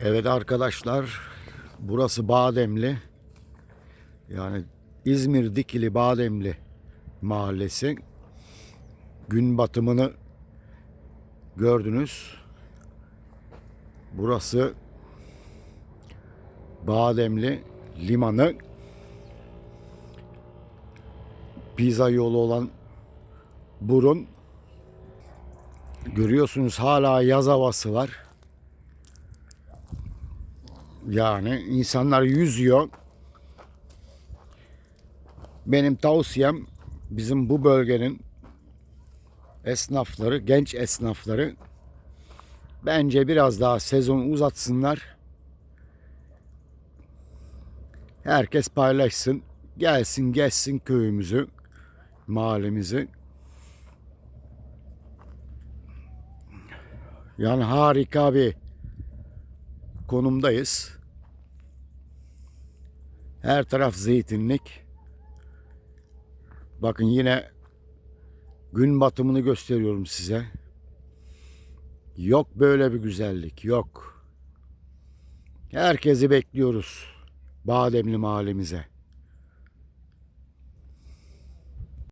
Evet arkadaşlar, burası Bademli. Yani İzmir Dikili Bademli mahallesi. Gün batımını gördünüz. Burası Bademli limanı. Pizza yolu olan burun. Görüyorsunuz hala yaz havası var. Yani insanlar yüzüyor. Benim tavsiyem bizim bu bölgenin esnafları, genç esnafları bence biraz daha sezon uzatsınlar. Herkes paylaşsın. Gelsin, gezsin köyümüzü, mahallemizi. Yani harika bir konumdayız. Her taraf zeytinlik. Bakın yine gün batımını gösteriyorum size. Yok böyle bir güzellik, yok. Herkesi bekliyoruz Bademli mahallemize.